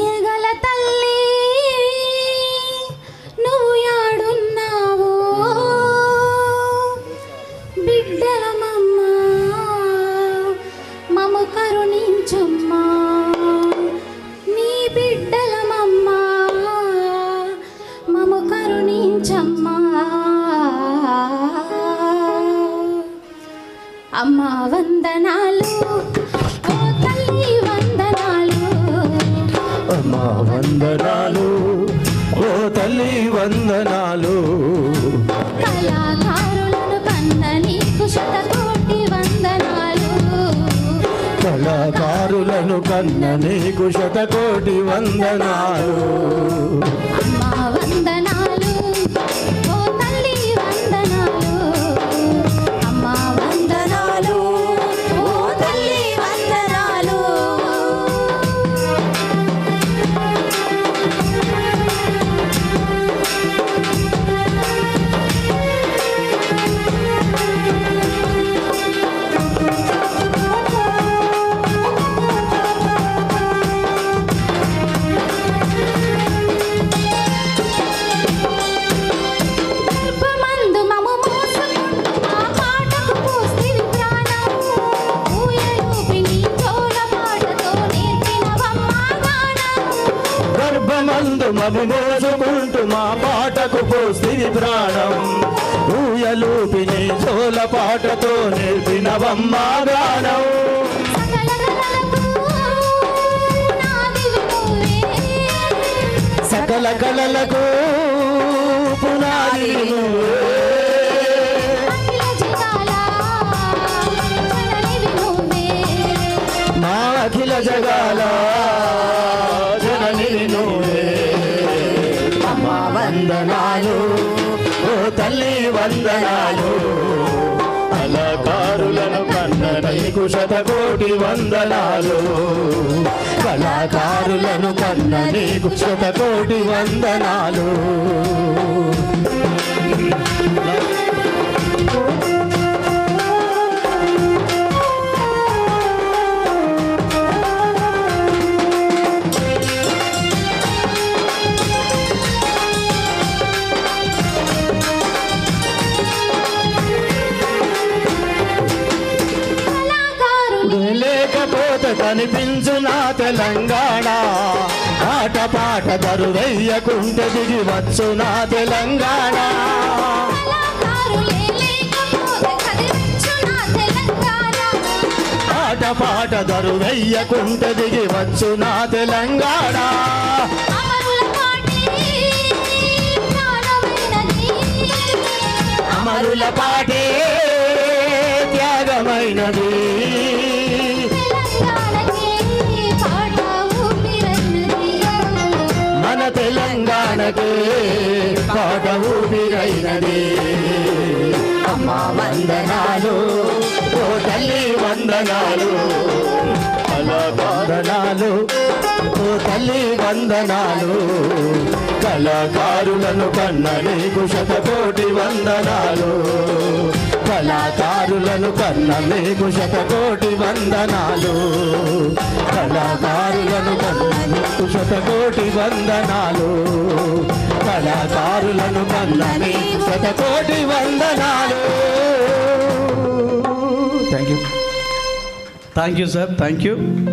దయగల తల్లి నువ్వు యాడున్నావు? బిడ్డలమమ్మా మము కరుణించమ్మా. నీ బిడ్డలమమ్మా మము కరుణించమ్మా. అమ్మా వందనాలు వందనాలు ఓ తల్లి వందనాలు. కళాకారులను కన్న నీకు శతకోటి వందనాలు. కళాకారులను కన్న నీకు శతకోటి వందనాలు అమ్మ వందనాలు. మము మోసుకుంటూ మా పాటకు పోస్తివి ప్రాణం. ఊయలూపి జోల పాటతో నేర్పినవమ్మా గానం. సకల కళలకు పునాది మా అఖిల జగాలా వందనాలు. ఓ తల్లి వందనాలు. కళాకారులను కన్న నీకు శతకోటి వందనాలు. కళాకారులను కన్న నీకు శతకోటి వందనాలు. లేకపోతే కనిపించు నా తెలంగాణ. ఆట పాట దరువెయ్యకుంటే దిగి వచ్చు నా తెలంగాణ. కళాకారులే లేకపోతే కదిలించు తెలంగాణ ఆట పాట దిగి వచ్చు నా తెలంగాణ. అమరుల పాటే త్యాగమైనది. పాట ఊపిరైనది అమ్మ వందనాలు ఓ తల్లి వందనాలు. అలా వందనాలు ఓ తల్లి వందనాలు. కళాకారులను కన్న నీకు శతకోటి వందనాలు. కళాకారులను కన్న నీకు శతకోటి వందనాలు. కళాకారులను కన్న నీకు శతకోటి వందనాలు. కళాకారులను కన్న నీకు శతకోటి వందనాలు. Thank you thank you sir thank you